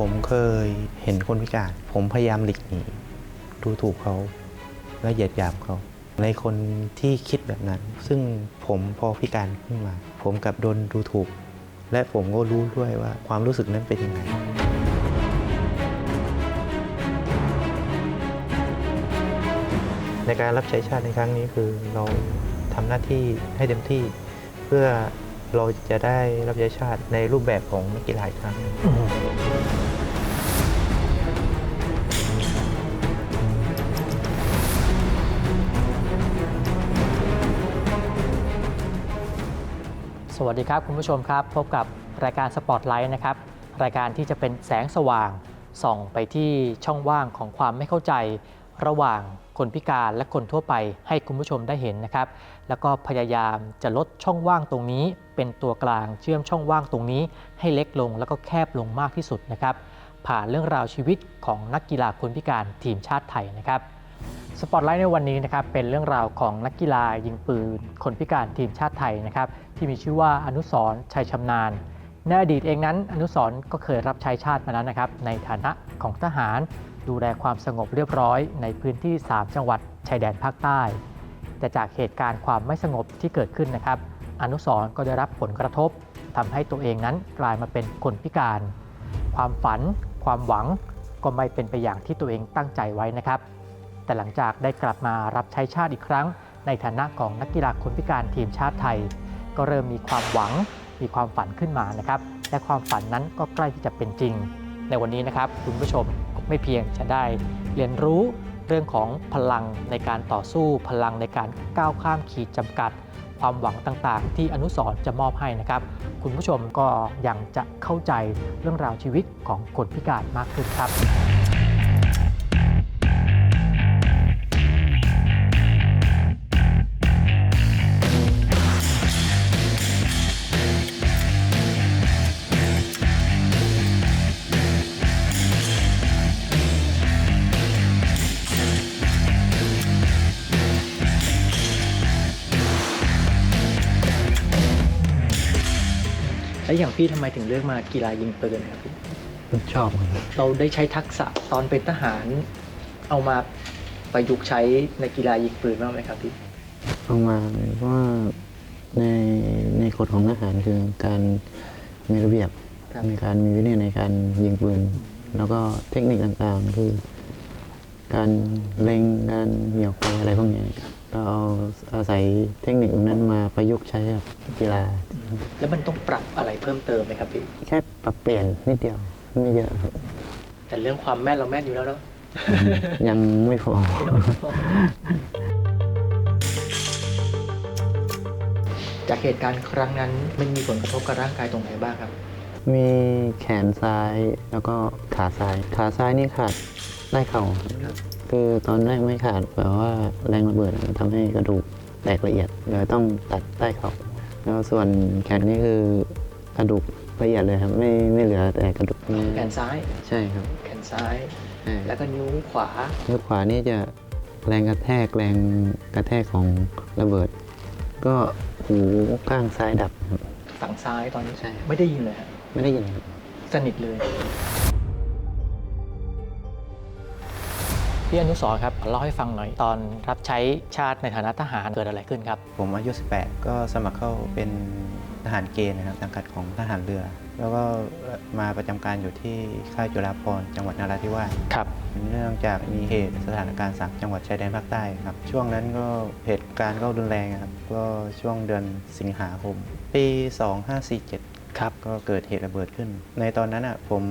ผมเคยเห็นคนพิการ ผมพยายามหลีกหนีดูถูกเขาและเหยียดหยามเขา ในคนที่คิดแบบนั้น ซึ่งผมพอพิการขึ้นมา ผมกลับโดนดูถูก และผมก็รู้ด้วยว่าความรู้สึกนั้นเป็นยังไงในการรับใช้ชาติในครั้งนี้คือเราทำหน้าที่ให้เต็มที่เพื่อเราจะได้รับใช้ชาติในรูปแบบของนักกีฬาอีกครั้ง สวัสดีครับคุณผู้ชมครับ พบกับรายการสปอตไลท์นะครับ รายการที่จะเป็นแสงสว่าง ส่องไปที่ช่องว่างของความไม่เข้าใจ ระหว่างคนพิการและคนทั่วไปให้คุณผู้ชมได้เห็นนะครับ แล้วก็พยายามจะลดช่องว่างตรงนี้ เป็นตัวกลางเชื่อมช่องว่างตรงนี้ ให้เล็กลงแล้วก็แคบลงมากที่สุดนะครับ ผ่านเรื่องราวชีวิตของนักกีฬาคนพิการทีมชาติไทยนะครับ สปอตไลท์ในวันนี้นะครับเป็นเรื่องราวของนักกีฬายิงปืน คนพิการทีมชาติไทยนะครับที่มีชื่อว่าอนุสรชัยชำนาญในอดีตเองนั้น อนุสรก็เคยรับใช้ชาติมาแล้วนะครับในฐานะของทหาร ดูแลความสงบเรียบร้อยในพื้นที่ 3 จังหวัดชายแดนภาคใต้ แต่จากเหตุการณ์ความไม่สงบที่เกิดขึ้นนะครับ อนุสรก็ได้รับผลกระทบทำให้ตัวเองนั้นกลายมาเป็นคนพิการ ความฝัน ความหวังก็ไม่เป็นไปอย่างที่ตัวเองตั้งใจไว้นะครับ แต่หลังจากได้กลับมารับใช้ชาติอีกครั้ง ในฐานะของนักกีฬาคนพิการทีมชาติไทย ก็เริ่มมีความหวัง มีความฝันขึ้นมานะครับและความฝันนั้นก็ใกล้ที่จะเป็นจริง ในวันนี้นะครับคุณผู้ชมไม่เพียงจะได้เรียนรู้เรื่องของพลังในการต่อสู้พลังในการก้าวข้ามขีดจำกัด ความหวังต่างๆ ที่อนุสรณ์จะมอบให้นะครับ คุณผู้ชมก็ยังจะเข้าใจเรื่องราวชีวิตของคนพิการมากขึ้นครับ อย่างพี่ทำไมถึงเลือกมากีฬายิงปืนครับพี่ชอบครับเราได้ใช้ทักษะตอนเป็นทหาร เอามาประยุกต์ใช้ในกีฬายิงปืนบ้างไหมครับพี่เอามาเลยเพราะว่าในในกฎของทหารคือการมีระเบียบครับมีการมีวินัยในการยิงปืน แล้วก็เทคนิคต่างๆ คือ การเล็งการเหนี่ยวไฟอะไรพวกเนี้ย เราเอาอาศัยเทคนิคตรงนั้นมาประยุกต์ใช้กับกีฬา แล้วมันต้องปรับอะไรเพิ่มเติมไหมครับพี่ แค่ปรับเปลี่ยนนิดเดียวไม่เยอะครับ แต่เรื่องความแม่นเราแม่นอยู่แล้วเนาะ ยังไม่พอ จากเหตุการณ์ครั้งนั้นมันมีผลกระทบกับร่างกายตรงไหนบ้างครับ มีแขนซ้ายแล้วก็ขาซ้าย ขาซ้ายนี่ขาดใต้เข่าครับ คือตอนแรกไม่ขาดแบบว่าแรงระเบิดมันทำให้กระดูกแตกละเอียดเลยต้องตัดใต้เข่าแล้วส่วนแขนนี่คือกระดูกละเอียดเลยครับไม่ไม่เหลือแต่กระดูกแขนซ้ายใช่ครับ แขนซ้าย ใช่แล้วก็นิ้วขวานิ้วขวานี่จะแรงกระแทกแรงกระแทกของระเบิด ก็หูข้างซ้ายดับครับ ฝั่งซ้ายตอนนี้ใช่ ไม่ได้ยินเลยฮะไม่ได้ยินครับ สนิทเลย พี่อนุสรณ์ครับเล่าให้ฟังหน่อยตอนรับใช้ชาติในฐานะทหารเกิดอะไรขึ้นครับ ผมอายุ 18 ก็สมัครเข้าเป็นทหารเกณฑ์นะครับสังกัดของทหารเรือ แล้วก็มาประจำการอยู่ที่ค่ายจุฬาภรณ์จังหวัดนราธิวาสครับ เนื่องจากมีเหตุสถานการณ์สามจังหวัดชายแดนภาคใต้ครับ ช่วงนั้นก็เหตุการณ์ก็รุนแรงครับ ก็ช่วงเดือนสิงหาคม ปี 2547 ครับ ก็เกิดเหตุระเบิดขึ้น ในตอนนั้นอะผม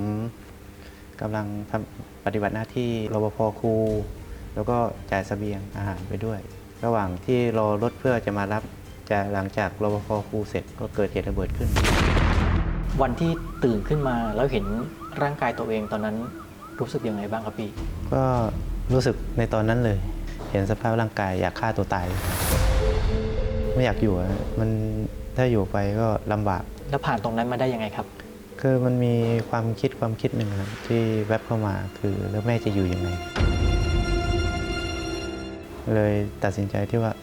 กำลังทำปฏิบัติหน้าที่รปภครูแล้วก็จ่ายเสบียงอาหารไปด้วย ระหว่างที่รอรถเพื่อจะมารับจะหลังจากรปภครูเสร็จก็เกิดเหตุระเบิดขึ้น วันที่ตื่นขึ้นมาแล้วเห็นร่างกายตัวเองตอนนั้นรู้สึกยังไงบ้างครับพี่ ก็รู้สึกในตอนนั้นเลย เห็นสภาพร่างกายอยากฆ่าตัวตาย ไม่อยากอยู่อะมันถ้าอยู่ไปก็ลำบาก แล้วผ่านตรงนั้นมาได้ยังไงครับ คือมันมีความคิดความคิดหนึ่งครับที่แวบเข้ามาคือแล้วแม่จะอยู่ยังไง เลยตัดสินใจที่ว่า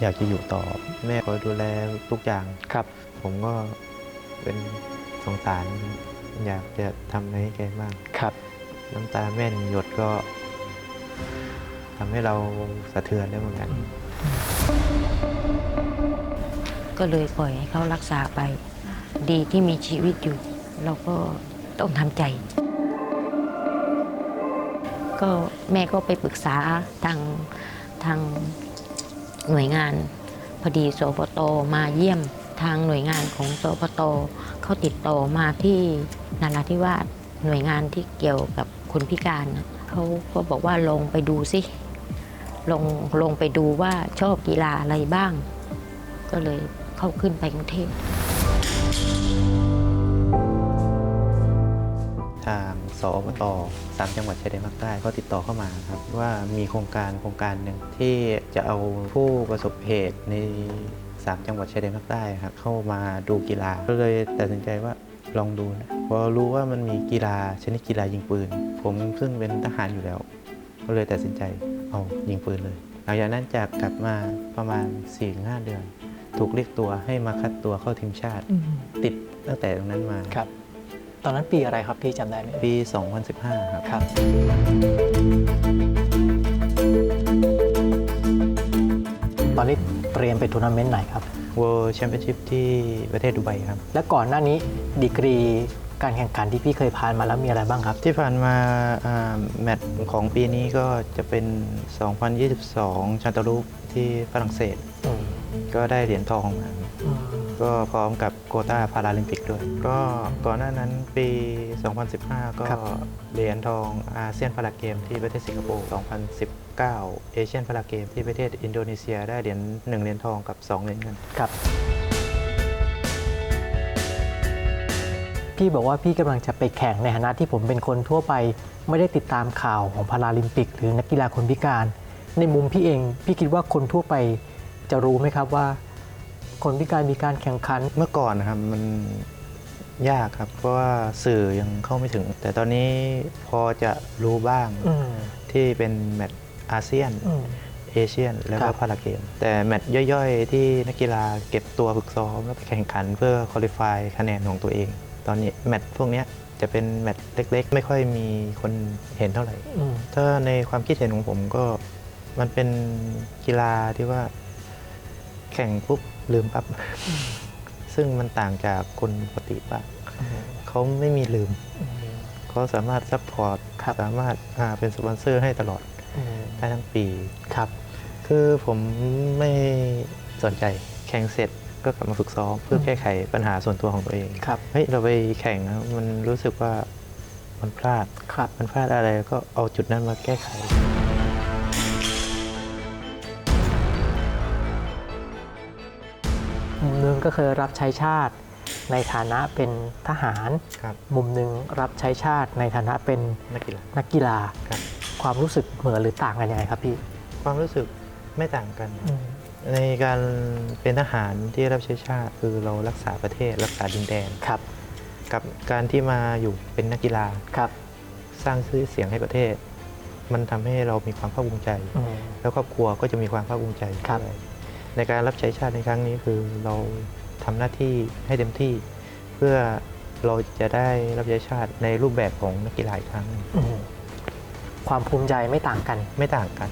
อยากจะอยู่ต่อ แม่คอยดูแลทุกอย่างครับ ผมก็เป็นสงสารอยากจะทำอะไรให้แกบ้างครับ น้ำตาแม่นหยดก็ทำให้เราสะเทือนได้เหมือนกัน ก็เลยปล่อยให้เขารักษาไป ดีที่มีชีวิตอยู่ เราก็ต้องทำใจ ก็แม่ก็ไปปรึกษาทางทางหน่วยงาน พอดีสปตมาเยี่ยมทางหน่วยงานของสปตเขาติดต่อมาที่นาราธิวาสหน่วยงานที่เกี่ยวกับคนพิการนะเขาก็บอกว่าลงไปดูสิลงลงไปดูว่าชอบกีฬาอะไรบ้าง ก็เลยเข้าขึ้นไปกรุงเทพ ทางสอบตสามจังหวัดชายแดนภาคใต้ก็ติดต่อเข้ามาครับว่ามีโครงการโครงการหนึ่งที่จะเอาผู้ประสบเหตุในสามจังหวัดชายแดนภาคใต้ครับเข้ามาดูกีฬาก็เลยตัดสินใจว่าลองดูนะพอรู้ว่ามันมีกีฬาชนิดกีฬายิงปืน ผมซึ่งเป็นทหารอยู่แล้ว ก็เลยตัดสินใจเอายิงปืนเลย หลังจากนั้นจากกลับมาประมาณ4-5เดือน ถูกเรียกตัวให้มาคัดตัวเข้าทีมชาติ ติดตั้งแต่ตรงนั้นมาครับ ตอนนั้นปีอะไรครับพี่จำได้ไหมปี 2015 ครับ ครับ ตอนนี้เตรียมไปทัวร์นาเมนต์ไหนครับ World Championship ที่ประเทศดูไบครับ และก่อนหน้านี้ดีกรีการแข่งขันที่พี่เคยผ่านมาแล้วมีอะไรบ้างครับ ที่ผ่านมาอ่าแมตช์ของปีนี้ก็จะเป็น 2022 ชันตารูปที่ฝรั่งเศส อืมก็ได้เหรียญทองมา อืม ก็พร้อมกับโควต้าพาราลิมปิกด้วย ก็ก่อนหน้านั้นปี 2015 ก็เหรียญทองอาเซียนพาราเกมที่ประเทศสิงคโปร์ 2019 เอเชียนพาราเกมที่ประเทศอินโดนีเซียได้เหรียญ1เหรียญทองกับ 2 เหรียญเงินครับพี่บอกว่าพี่กำลังจะไปแข่งในฐานะที่ผมเป็นคนทั่วไป ไม่ได้ติดตามข่าวของพาราลิมปิก หรือนักกีฬาคนพิการ ในมุมพี่เอง พี่คิดว่าคนทั่วไปจะรู้ไหมครับว่า คนพิการมีการแข่งขัน เมื่อก่อนนะครับมันยากครับ เพราะว่าสื่อยังเข้าไม่ถึง แต่ตอนนี้พอจะรู้บ้างอืม ที่เป็นแมตช์อาเซียน อืม เอเชียน แล้วคก็รับพาราเกม แต่แมตช์ย่อยๆ ที่นักกีฬาเก็บตัวฝึกซ้อม แล้วไปแข่งขันเพื่อคุริฟายคะแนนของตัวเอง ตอนนี้แมตช์พวกเนี้ยจะเป็นแมตช์เล็ก ๆ ไม่ค่อยมีคนเห็นเท่าไหร่ อืม ถ้าในความคิดเห็นของผมก็มันเป็นกีฬาที่ว่า แข่งปุ๊บ ลืมปั๊บ ซึ่งมันต่างจากคนปกติปะเขาไม่มีลืม เขาสามารถซัพพอร์ตครับสามารถอ่าเป็นสปอนเซอร์ให้ตลอดอืมได้ทั้งปี ครับ คือผมไม่สนใจแข่งเสร็จก็กลับมาฝึกซ้อมเพื่อแก้ไขปัญหาส่วนตัวของตัวเองครับเฮ้ยเราไปแข่งนะมันรู้สึกว่ามันพลาดครับมันพลาดอะไรก็เอาจุดนั้นมาแก้ไข ก็เคยรับใช้ชาติในฐานะเป็นทหาร ครับ มุมหนึ่งรับใช้ชาติในฐานะเป็นนักกีฬา นักกีฬา ครับ ความรู้สึกเหมือนหรือต่างกันยังไงครับพี่ความรู้สึกไม่ต่างกันในการเป็นทหารที่รับใช้ชาติ คือเรารักษาประเทศรักษาดินแดน ครับกับการที่มาอยู่เป็นนักกีฬาครับสร้างชื่อเสียงให้ประเทศ มันทำให้เรามีความภาคภูมิใจ อืม แล้วครอบครัวก็จะมีความภาคภูมิใจครับ ด้วยในการรับใช้ชาติในครั้งนี้คือเรา ทำหน้าที่ให้เต็มที่ เพื่อเราจะได้รับใช้ชาติในรูปแบบของนักกีฬาอีกครั้งหนึ่งอืมความภูมิใจไม่ต่างกันไม่ต่างกัน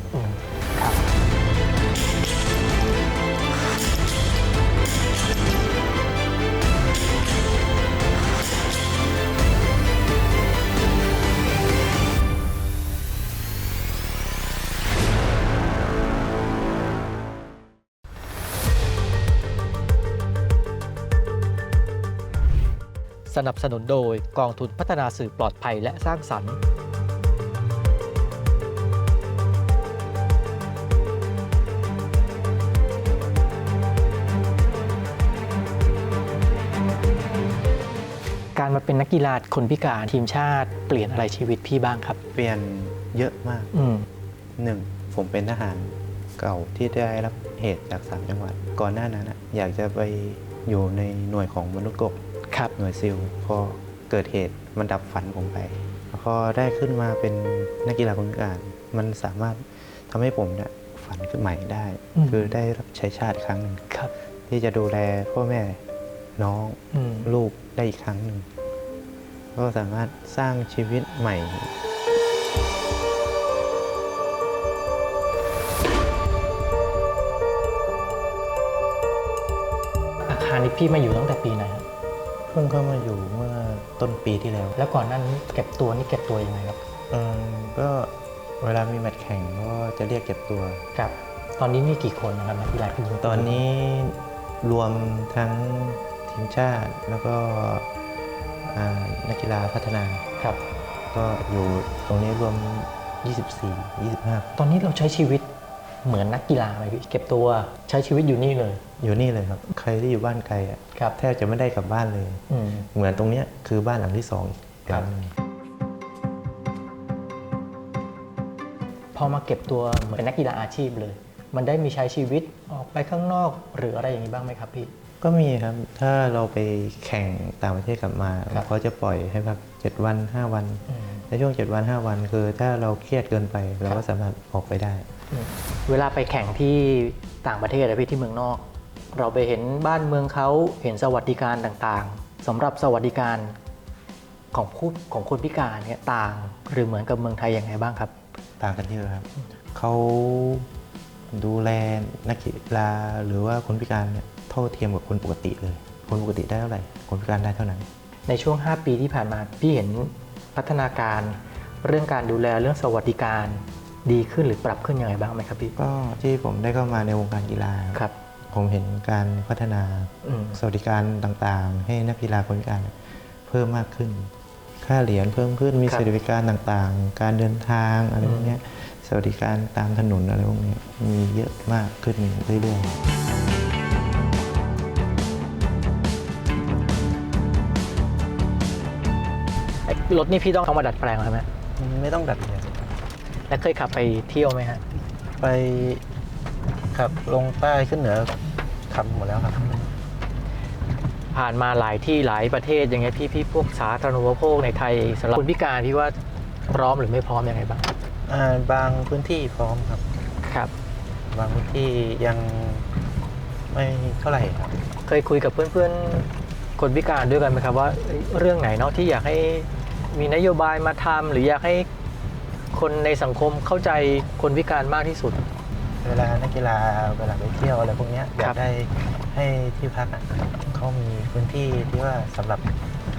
สนับสนุนโดยกองทุนพัฒนาสื่อปลอดภัยและสร้างสรรค์การมาเป็นนักกีฬาคนพิการทีมชาติเปลี่ยนอะไรชีวิตพี่บ้างครับ เปลี่ยนเยอะมากอืมหนึ่งผมเป็นทหารเก่าที่ได้รับเหตุจากสามจังหวัด ก่อนหน้านั้นอะอยากจะไปอยู่ในหน่วยของมนุษย์กบ ครับ หน่วยซิลพอเกิดเหตุมันดับฝันผมไป พอได้ขึ้นมาเป็นนักกีฬาคนพิการมันสามารถทำให้ผมเนี่ยฝันขึ้นใหม่ได้อืมคือได้รับใช้ชาติอีกครั้งหนึ่งครับ ที่จะดูแลพ่อแม่น้องอืมลูกได้อีกครั้งหนึ่งก็สามารถสร้างชีวิตใหม่อาคารนี้พี่มาอยู่ตั้งแต่ปีไหนครับเพิ่งเข้ามาอยู่เมื่อต้นปีที่แล้ว แล้วก่อนหนั้นเก็บตัวนี่เก็บตัวยังไงครับเออก็เวลามีแมตช์แข่งก็จะเรียกเก็บตัว ครับ ตอนนี้มีกี่คนนะครับนักกีฬาผู้หญิงตอนนี้รวมทั้งทีมชาติแล้วก็อ่านักกีฬาพัฒนา ครับ ก็อยู่ตรงนี้รวม 24 25 ตอนนี้เราใช้ชีวิต เหมือนนักกีฬาไหมพี่เก็บตัวใช้ชีวิตอยู่นี่เลย อยู่นี่เลยครับ ใครที่อยู่บ้านไกลอะครับ แทบจะไม่ได้กลับบ้านเลย อืม เหมือนตรงเนี้ยคือบ้านหลังที่สองอีกครับหลังหนึ่งพอมาเก็บตัวเหมือนเป็นนักกีฬาอาชีพเลย มันได้มีใช้ชีวิตออกไปข้างนอกหรืออะไรอย่างนี้บ้างไหมครับพี่ ก็มีครับ ถ้าเราไปแข่งต่างประเทศกลับมาครับเขาจะปล่อยให้พัก7วัน5วัน อืม ในช่วง7วัน5วัน คือถ้าเราเครียดเกินไป เราครัก็บสามารถออกไปได้ อืมเวลาไปแข่งที่ต่างประเทศอะพี่ที่เมืองนอก เราไปเห็นบ้านเมืองเขาเห็นสวัสดิการต่างๆสำหรับสวัสดิการของผู้ของคนพิการเนี่ยต่างหรือเหมือนกับเมืองไทยยังไงบ้างครับ ต่างกันเยอะครับ เขาดูแลนักกีฬาหรือว่าคนพิการเนี่ย เท่าเทียมกับคนปกติเลย คนปกติได้เท่าไหร่ คนพิการได้เท่านั้น ในช่วง 5 ปีที่ผ่านมาพี่เห็นพัฒนาการเรื่องการดูแลเรื่องสวัสดิการดีขึ้นหรือปรับขึ้นยังไงบ้างไหมครับพี่ ก็ที่ผมได้เข้ามาในวงการกีฬาครับ ผมเห็นการพัฒนาอืมสวัสดิการต่างๆ ให้นักกีฬาคนพิการเพิ่มมากขึ้น ค่าเหรียญเพิ่มขึ้นมีครับสวัสดิการต่างๆ การเดินทางอะไรพวกเนี้ยสวัสดิการตามถนนอะไรพวกเนี้ยมีเยอะมากขึ้นเรื่อยๆ รถนี่พี่ต้องเอามาดัดแปลงใช่ไหมไม่ต้องดัดเลยแล้วเคยขับไปเที่ยวไหมฮะ ไปขับลงใต้ขึ้นเหนือขับหมดแล้วครับ ผ่านมาหลายที่หลายประเทศอย่างเงี้ยพี่พี่พวกสาธารณูปโภคในไทยสำหรับคนพิการพี่ว่าพร้อมหรือไม่พร้อมยังไงบ้างอ่าบางพื้นที่พร้อมครับครับ บางพื้นที่ยังไม่เท่าไหร่ครับ เคยคุยกับเพื่อนๆคนพิการด้วยกันไหมครับว่าเอ้ยเรื่องไหนเนาะที่อยากให้ มีนโยบายมาทำหรืออยากให้คนในสังคมเข้าใจคนพิการมากที่สุด เวลานักกีฬาเวลาไปเที่ยวอะไรพวกเนี้ยอคยารักบ ได้ให้ที่พักอะเขามีพื้นที่ที่ว่าสำหรับ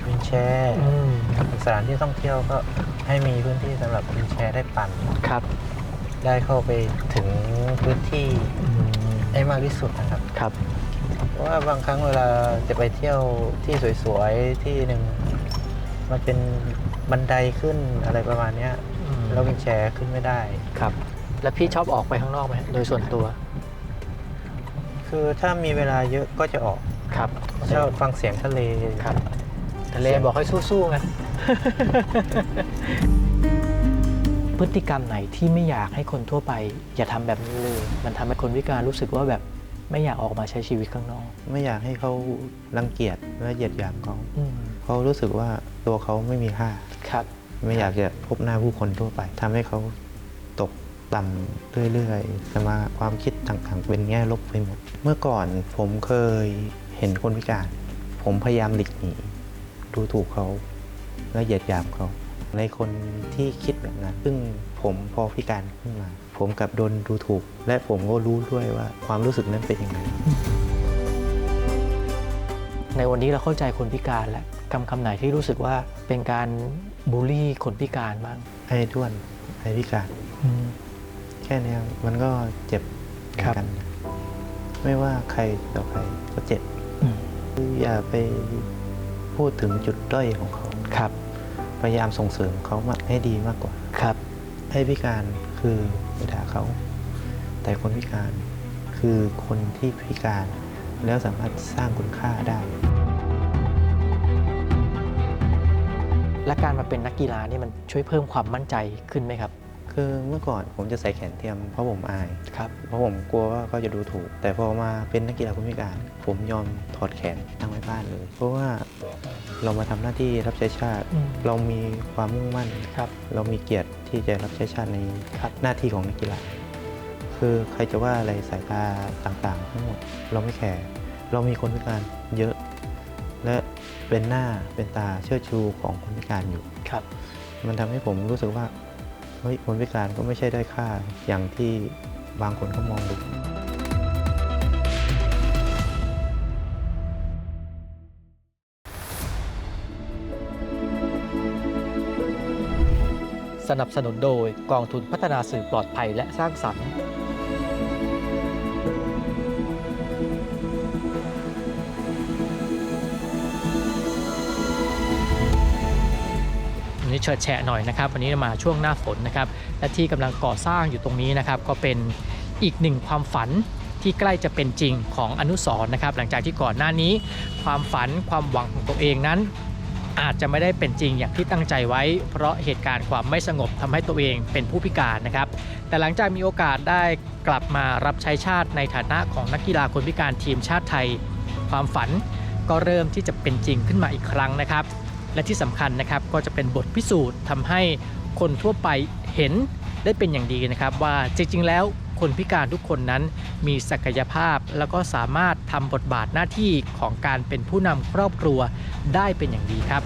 วินแชร์อืมสถานที่ท่องเที่ยวก็ให้มีพื้นที่สำหรับวินแชร์ได้ปั่น ครับได้เข้าไปถึงพื้นที่อืมให้มากที่สุดนะครับ ครับ เพราะว่าบางครั้งเวลาจะไปเที่ยวที่สวยๆที่หนึ่งมันเป็น บันไดขึ้นอะไรประมาณเนี้ยอืมแล้ววินแชร์ขึ้นไม่ได้ ครับ แล้วพี่ชอบออกไปข้างนอกไหมโดยส่วนตัว คือถ้ามีเวลาเยอะก็จะออกครับชอบฟังเสียงทะเลครับทะเลบอกให้สู้ๆไงพฤติกรรมไหนที่ไม่อยากให้คนทั่วไป อย่าทำแบบนี้เลย มันทำให้คนพิการรู้สึกว่าแบบไม่อยากออกมาใช้ชีวิตข้างนอก ไม่อยากให้เขารังเกียจและเหยียดหยามเขาอืมเขารู้สึกว่าตัวเขาไม่มีค่า ครับ ไม่อยากจะพบหน้าผู้คนทั่วไปทำให้เขาตกต่ำเรื่อยๆสมาความคิดต่างๆ เป็นแง่ลบไปหมด เมื่อก่อนผมเคยเห็นคนพิการ ผมพยายามหลีกหนีดูถูกเขาและเหยียดหยามเขาในคนที่คิดแบบนั้น ซึ่งผมพอพิการขึ้นมา ผมกลับโดนดูถูก และผมก็รู้ด้วยว่าความรู้สึกนั้นเป็นยังไง ในวันนี้เราเข้าใจคนพิการแล้วคำคำไหนที่รู้สึกว่าเป็นการ บูลลี่คนพิการบ้างไอ้ด้วนไอ้พิการแค่เนี้ยมันก็เจ็บเหมือนกันนะไม่ว่าใครต่อใครก็เจ็บอืมคืออย่าไปพูดถึงจุดด้อยของเขาครับ พยายามส่งเสริมเขามากให้ดีมากกว่า ครับ ให้พิการคือไปด่าเขา แต่คนพิการคือคนที่พิการ แล้วสามารถสร้างคุณค่าได้ และการมาเป็นนักกีฬานี่มันช่วยเพิ่มความมั่นใจขึ้นไหมครับ คือเมื่อก่อนผมจะใส่แขนเทียมเพราะผมอาย ครับ เพราะผมกลัวว่าเขาจะดูถูก แต่พอมาเป็นนักกีฬาคนพิการ ผมยอมถอดแขนตั้งไว้บ้านเลย เพราะว่าเรามาทำหน้าที่รับใช้ชาติ อืมเรามีความมุ่งมั่น ครับ เรามีเกียรติที่จะรับใช้ชาติในครับ หน้าที่ของนักกีฬา คือใครจะว่าอะไรสายตาต่างๆ ทั้งหมดเราไม่แคร์เรามีคนพิการเยอะเและ เป็นหน้าเป็นตาเชิดชูของคนพิการอยู่ ครับ มันทำให้ผมรู้สึกว่าเฮ้ยคนพิการก็ไม่ใช่ด้อยค่าอย่างที่บางคนเขามองดู สนับสนุนโดยกองทุนพัฒนาสื่อปลอดภัยและสร้างสรรค์ นี้เฉิดแฉะหน่อยนะครับ วันนี้มาช่วงหน้าฝนนะครับ และที่กำลังก่อสร้างอยู่ตรงนี้นะครับ ก็เป็นอีกหนึ่งความฝันที่ใกล้จะเป็นจริงของอนุสร์นะครับ หลังจากที่ก่อนหน้านี้ ความฝันความหวังของตัวเองนั้น อาจจะไม่ได้เป็นจริงอย่างที่ตั้งใจไว้ เพราะเหตุการณ์ความไม่สงบทำให้ตัวเองเป็นผู้พิการนะครับ แต่หลังจากมีโอกาสได้กลับมารับใช้ชาติในฐานะของนักกีฬาคนพิการทีมชาติไทย ความฝันก็เริ่มที่จะเป็นจริงขึ้นมาอีกครั้งนะครับ และที่สำคัญนะครับก็จะเป็นบทพิสูจน์ทำให้คนทั่วไปเห็นได้เป็นอย่างดีนะครับ ว่าจริงๆ แล้วคนพิการทุกคนนั้นมีศักยภาพ แล้วก็สามารถทำบทบาทหน้าที่ของการเป็นผู้นำครอบครัวได้เป็นอย่างดีครับ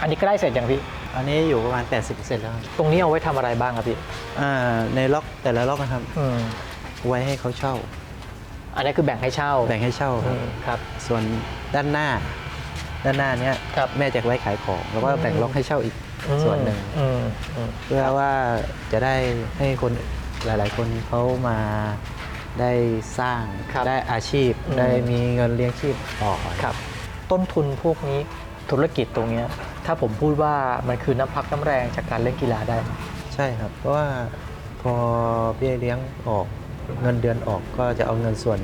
อันนี้ใกล้เสร็จยังพี่ อันนี้อยู่ประมาณ 80%แล้วครับตรงนี้เอาไว้ทำอะไรบ้างครับพี่อ่าในล็อกแต่ละล็อกนะครับอืมไว้ให้เขาเช่า อันนี้คือแบ่งให้เช่าแบ่งให้เช่าคอืรับมครับ ส่วนด้านหน้า ด้านหน้าเนี้ยครับแม่จะไว้ขายของ แล้วก็อืมแบ่งล็อกให้เช่าอีกส่วนหนึ่งอืมอืมเพื่อว่าจะได้ให้คนหลาย ๆ คนเขามาได้สร้างครับได้อาชีพอืมได้มีเงินเลี้ยงชีพต่อครับ ต้นทุนพวกนี้ธุรกิจตรงเนี้ยถ้าผมพูดว่ามันคือน้ำพักน้ำแรงจากการเล่นกีฬาได้ไหมใช่ครับ เพราะว่าพอเบี้ยเลี้ยงออก เงินเดือนออกก็จะเอาเงินส่วน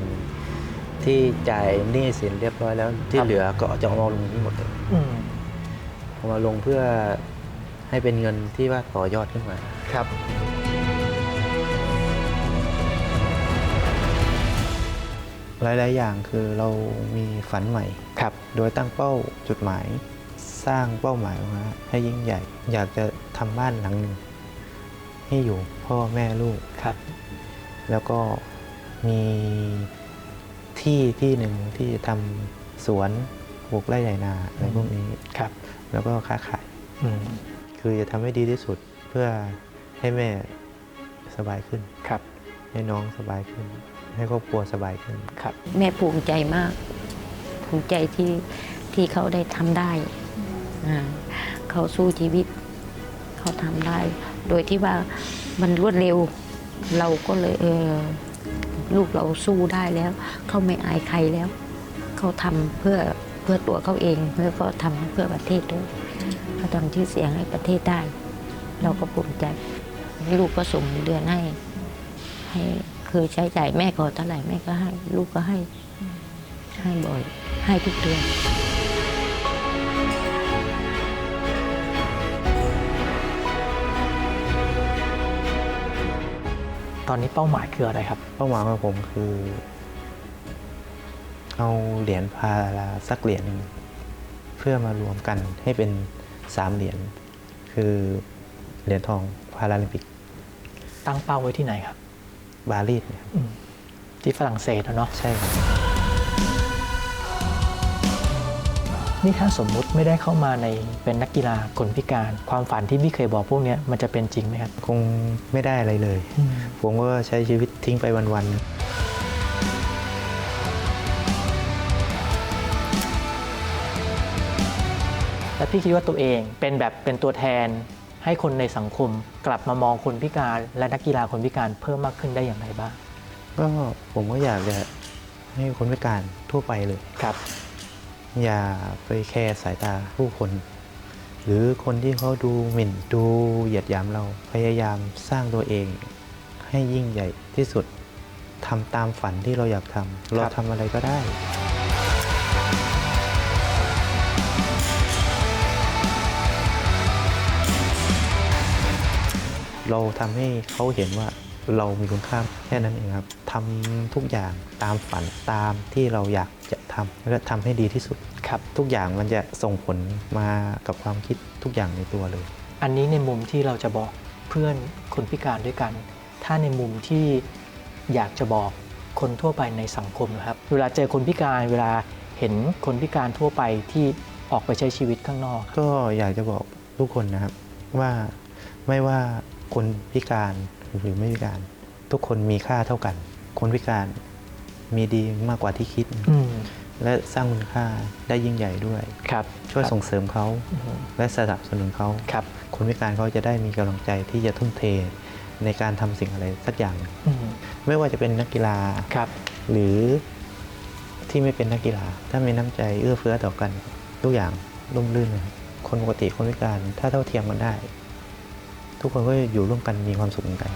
ที่จ่ายหนี้สินเรียบร้อยแล้วที่เหลือก็จะเอามาลงที่หมดเลยอืมเอามาลงเพื่อให้เป็นเงินที่ว่าต่อยอดขึ้นมาครับ หลาย ๆ อย่างคือเรามีฝันใหม่ ครับ โดยตั้งเป้าจุดหมาย สร้างเป้าหมายออกมาให้ยิ่งใหญ่ อยากจะทำบ้านหลังหนึ่งให้อยู่พ่อแม่ลูก ครับ แล้วก็มีที่ที่หนึ่งที่ทำสวนปลูกไร่ใหญ่นาอะไรพวกนี้ครับ แล้วก็ค้าขายอืมคือจะทำให้ดีที่สุดเพื่อให้แม่สบายขึ้นครับ ให้น้องสบายขึ้น ให้ครอบครัวสบายขึ้นครับ แม่ภูมิใจมาก ภูมิใจที่ที่เขาได้ทำได้อ่าเขาสู้ชีวิต เขาทำได้ โดยที่ว่ามันรวดเร็ว เราก็เลยเออลูกเราสู้ได้แล้ว เขาไม่อายใครแล้ว เขาทำเพื่อเพื่อตัวเขาเองแล้วก็ทำเพื่อประเทศด้วยเขาทำชื่อเสียงให้ประเทศได้ เราก็ภูมิใจลูกก็ส่งเดือนให้ให้คือใช้จ่ายแม่ขอเท่าไหร่แม่ก็ให้ ลูกก็ให้ ให้บ่อย ให้ทุกเดือน ตอนนี้เป้าหมายคืออะไรครับ เป้าหมายของผมคือ เอาเหรียญพาราสักเหรียญหนึ่งเพื่อมารวมกันให้เป็นสามเหรียญคือเหรียญทองพาราลิมปิก ตั้งเป้าไว้ที่ไหนครับ บาลีสเนี่ยอืมที่ฝรั่งเศสอะเนาะ ใช่ครับ นี่ถ้าสมมุติไม่ได้เข้ามาในเป็นนักกีฬาคนพิการ ความฝันที่พี่เคยบอกพวกเนี้ยมันจะเป็นจริงไหมครับ คงไม่ได้อะไรเลย ผมก็ใช้ชีวิตทิ้งไปวันแล้วพี่คิดว่าตัวเองเป็นแบบเป็นตัวแทนให้คนในสังคมกลับมามองคนพิการและนักกีฬาคนพิการเพิ่มมากขึ้นได้อย่างไรบ้างๆก็ผมก็อยากจะให้คนพิการทั่วไปเลยครับ อย่าไปแคร์สายตาผู้คน หรือคนที่เขาดูหมิ่นดูเหยียดหยามเราพยายามสร้างตัวเอง ให้ยิ่งใหญ่ที่สุดทำตามฝันที่เราอยากทำเราทำอะไรก็ได้เราทำให้เขาเห็นว่า เรามีคุณค่าแค่นั้นเองครับทำทุกอย่างตามฝันตามที่เราอยากจะทำแล้วก็ทำให้ดีที่สุดครับ ทุกอย่างมันจะส่งผลมากับความคิดทุกอย่างในตัวเลย อันนี้ในมุมที่เราจะบอกเพื่อนคนพิการด้วยกัน ถ้าในมุมที่อยากจะบอกคนทั่วไปในสังคมนะครับ เวลาเจอคนพิการเวลาเห็นคนพิการทั่วไปที่ออกไปใช้ชีวิตข้างนอก ก็อยากจะบอกทุกคนนะครับว่าไม่ว่าคนพิการ หรือไม่พิการ ทุกคนมีค่าเท่ากัน คนพิการมีดีมากกว่าที่คิดอืมและสร้างคุณค่าได้ยิ่งใหญ่ด้วยครับช่วยส่งเสริมเขาอืมและสนับสนุนเขาครับคนพิการเขาจะได้มีกำลังใจที่จะทุ่มเทในการทำสิ่งอะไรสักอย่างหนึ่งอืมไม่ว่าจะเป็นนักกีฬาครับ หรือที่ไม่เป็นนักกีฬา ถ้ามีน้ำใจเอื้อเฟื้อต่อกันทุกอย่างร่มรื่นนะครับคนปกติคนพิการถ้าเท่าเทียมกันได้ ทุกคนก็อยู่ร่วมกันมีความสุขเหมือนกัน